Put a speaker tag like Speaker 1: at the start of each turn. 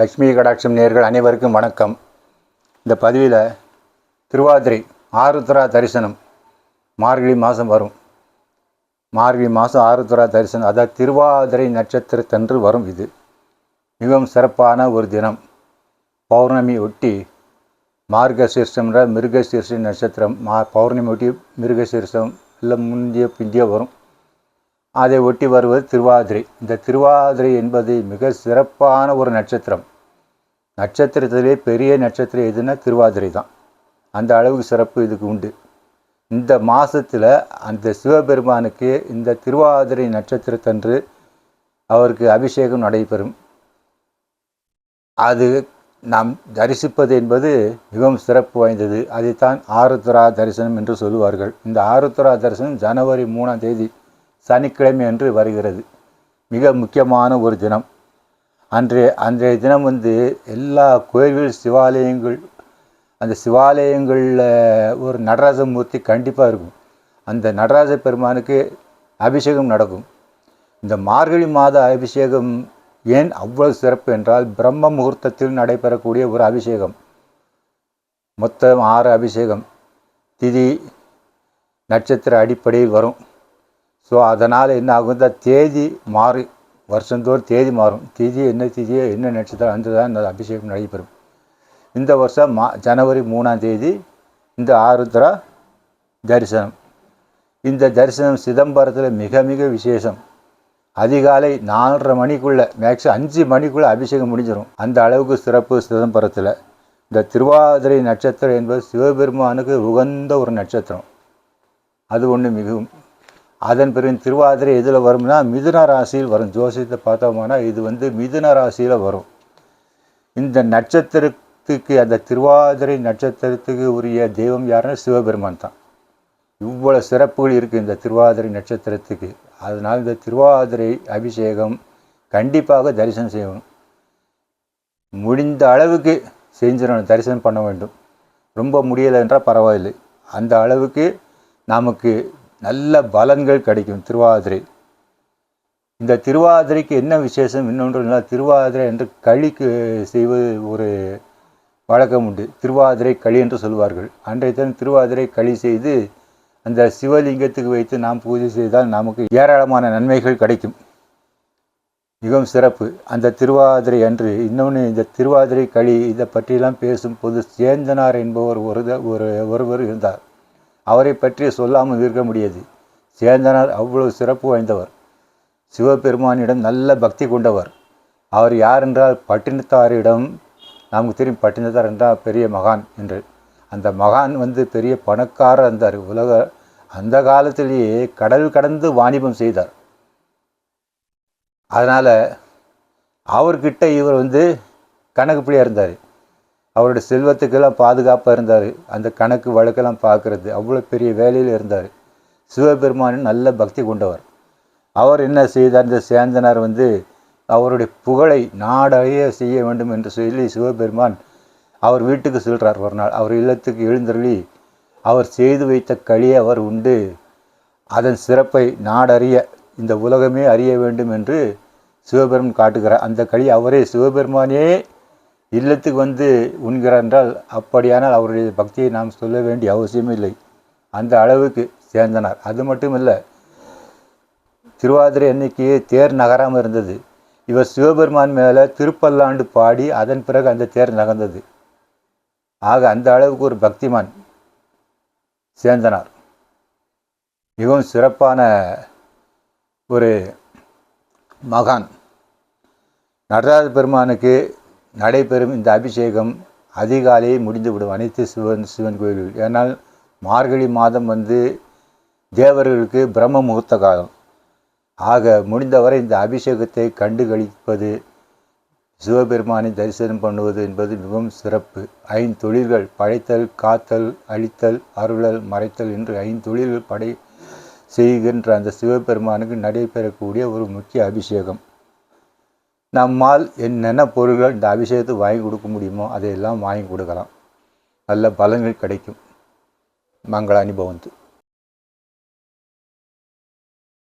Speaker 1: லக்ஷ்மி கடாட்சம் நேர்கள் அனைவருக்கும் வணக்கம். இந்த பதிவில் திருவாதிரை ஆருத்ரா தரிசனம் மார்கழி மாதம் வரும். மார்கழி மாதம் ஆருத்ரா தரிசனம் அதாவது திருவாதிரை நட்சத்திரத்தன்று வரும் இது. மிகவும் சிறப்பான ஒரு தினம். பௌர்ணமி ஒட்டி மார்கசீர்ஷம்ன்ற மிருகசீர்ஷ நட்சத்திரம் மா பௌர்ணமி ஒட்டி மிருகசீர்ஷம் இல்லை முந்திய பிந்திய வரும். அதை ஒட்டி வருவது திருவாதிரை. இந்த திருவாதிரை என்பது மிக சிறப்பான ஒரு நட்சத்திரம். நட்சத்திரத்திலே பெரிய நட்சத்திரம் எதுனா திருவாதிரை தான். அந்த அளவுக்கு சிறப்பு இதுக்கு உண்டு. இந்த மாதத்தில் அந்த சிவபெருமானுக்கு இந்த திருவாதிரை நட்சத்திரத்தன்று அவருக்கு அபிஷேகம் நடைபெறும். அது நாம் தரிசிப்பது என்பது மிகவும் சிறப்பு வாய்ந்தது. அதைத்தான் ஆருத்ரா தரிசனம் என்று சொல்லுவார்கள். இந்த ஆருத்ரா தரிசனம் ஜனவரி மூணாம் தேதி சனிக்கிழமை அன்று வருகிறது. மிக முக்கியமான ஒரு தினம். அன்றைய அன்றைய தினம் வந்து எல்லா கோயில்கள் சிவாலயங்கள் அந்த சிவாலயங்களில் ஒரு நடராஜ மூர்த்தி கண்டிப்பாக இருக்கும். அந்த நடராஜ பெருமானுக்கு அபிஷேகம் நடக்கும். இந்த மார்கழி மாத அபிஷேகம் ஏன் அவ்வளவு சிறப்பு என்றால் பிரம்ம முகூர்த்தத்தில் நடைபெறக்கூடிய ஒரு அபிஷேகம். மொத்தம் ஆறு அபிஷேகம். திதி நட்சத்திர அடிப்படையில் வரும். ஸோ அதனால் என்ன ஆகும் இந்த தேதி மாறி வருஷந்தோறும் தேதி மாறும். திதி என்ன திதியோ என்ன நட்சத்திரம் அந்த தான் இந்த அபிஷேகம் நடைபெறும். இந்த வருஷம் மா ஜனவரி மூணாம் தேதி இந்த ஆருத்ரா தரிசனம். இந்த தரிசனம் சிதம்பரத்தில் மிக மிக விசேஷம். அதிகாலை நாலரை மணிக்குள்ளே மேக்ஸிமம் அஞ்சு மணிக்குள்ளே அபிஷேகம் முடிஞ்சிடும் அந்த அளவுக்கு சிறப்பு சிதம்பரத்தில். இந்த திருவாதிரை நட்சத்திரம் என்பது சிவபெருமானுக்கு உகந்த ஒரு நட்சத்திரம். அது ஒன்று மிகவும். அதன் பிறகு திருவாதிரை எதில் வரும்னா மிதுன ராசியில் வரும். ஜோசியத்தை பார்த்தோம்னா இது வந்து மிதுன ராசியில் வரும். இந்த நட்சத்திரத்துக்கு அந்த திருவாதிரை நட்சத்திரத்துக்கு உரிய தெய்வம் யாருன்னா சிவபெருமான் தான். இவ்வளோ சிறப்புகள் இருக்குது இந்த திருவாதிரை நட்சத்திரத்துக்கு. அதனால் இந்த திருவாதிரை அபிஷேகம் கண்டிப்பாக தரிசனம் செய்யணும். முடிந்த அளவுக்கு செஞ்சிடணும் தரிசனம் பண்ண வேண்டும். ரொம்ப முடியலை என்றால் பரவாயில்லை. அந்த அளவுக்கு நமக்கு நல்ல பலன்கள் கிடைக்கும் திருவாதிரை. இந்த திருவாதிரைக்கு என்ன விசேஷம் இன்னொன்று திருவாதிரை என்று களிக்கு செய்வது ஒரு வழக்கம் உண்டு. திருவாதிரை களி என்று சொல்வார்கள் அன்றைய தினம் திருவாதிரை களி செய்து அந்த சிவலிங்கத்துக்கு வைத்து நாம் பூஜை செய்தால் நமக்கு ஏராளமான நன்மைகள் கிடைக்கும். மிகவும் சிறப்பு. அந்த திருவாதிரை அன்று இன்னொன்று இந்த திருவாதிரை களி இதை பற்றியெல்லாம் பேசும் பொது சேந்தனார் என்பவர் ஒரு ஒரு ஒருவர் இருந்தார். அவரை பற்றி சொல்லாமல் இருக்க முடியாது. சேந்தனார் அவ்வளவு சிறப்பு வாய்ந்தவர். சிவபெருமானிடம் நல்ல பக்தி கொண்டவர். அவர் யார் என்றால் பட்டினத்தாரிடம் நமக்கு தெரியும் பட்டினத்தார் என்றால் பெரிய மகான் என்று. அந்த மகான் வந்து பெரிய பணக்காரர் இருந்தார் உலக அந்த காலத்திலேயே கடல் கடந்து வாணிபம் செய்தார். அதனால் அவர்கிட்ட இவர் வந்து கணக்குப்படியாக இருந்தார். அவருடைய செல்வத்துக்கெல்லாம் பாதுகாப்பாக இருந்தார். அந்த கணக்கு வழக்கெல்லாம் பார்க்குறது அவ்வளோ பெரிய வேலையில் இருந்தார். சிவபெருமானின் நல்ல பக்தி கொண்டவர். அவர் என்ன செய்தார்? இந்த சேந்தனார் வந்து அவருடைய புகழை நாடறிய செய்ய வேண்டும் என்று சொல்லி சிவபெருமான் அவர் வீட்டுக்கு செல்கிறார் ஒரு நாள் அவர் இல்லத்துக்கு எழுந்தருளி அவர் செய்து வைத்த களியை அவர் உண்டு. அதன் சிறப்பை நாடறிய இந்த உலகமே அறிய வேண்டும் என்று சிவபெருமன் காட்டுகிறார். அந்த களி அவரே சிவபெருமானே இல்லத்துக்கு வந்து உண்கிறார் என்றால் அப்படியானால் அவருடைய பக்தியை நாம் சொல்ல வேண்டிய அவசியம் இல்லை. அந்த அளவுக்கு சேர்ந்தனார். அது மட்டும் இல்லை திருவாதிரை அன்னைக்கு தேர் நகராமல் இருந்தது. இவர் சிவபெருமான் மேலே திருப்பல்லாண்டு பாடி அதன் பிறகு அந்த தேர் நகர்ந்தது. ஆக அந்த அளவுக்கு ஒரு பக்திமான். சேர்ந்தனர். மிகவும் சிறப்பான ஒரு மகான். நடராஜ பெருமானுக்கு நடைபெறும் இந்த அபிஷேகம் அதிகாலையே முடிந்துவிடும் அனைத்து சிவன் சிவன் கோயில்கள். ஏன்னால் மார்கழி மாதம் வந்து தேவர்களுக்கு பிரம்ம முகூர்த்த காலம். ஆக முடிந்தவரை இந்த அபிஷேகத்தை கண்டு கழிப்பது சிவபெருமானை தரிசனம் பண்ணுவது என்பது மிகவும் சிறப்பு. ஐந்தொழில்கள் படைத்தல் காத்தல் அழித்தல் அருளல் மறைத்தல் என்று ஐந்தொழில்கள் படை செய்கின்ற அந்த சிவபெருமானுக்கு நடைபெறக்கூடிய ஒரு முக்கிய அபிஷேகம். நம்மால் என்னென்ன பொருள்கள் இந்த அபிஷேகத்தை வாங்கி கொடுக்க முடியுமோ அதையெல்லாம் வாங்கி கொடுக்கலாம். நல்ல பலன்கள் கிடைக்கும். மங்கள பவந்து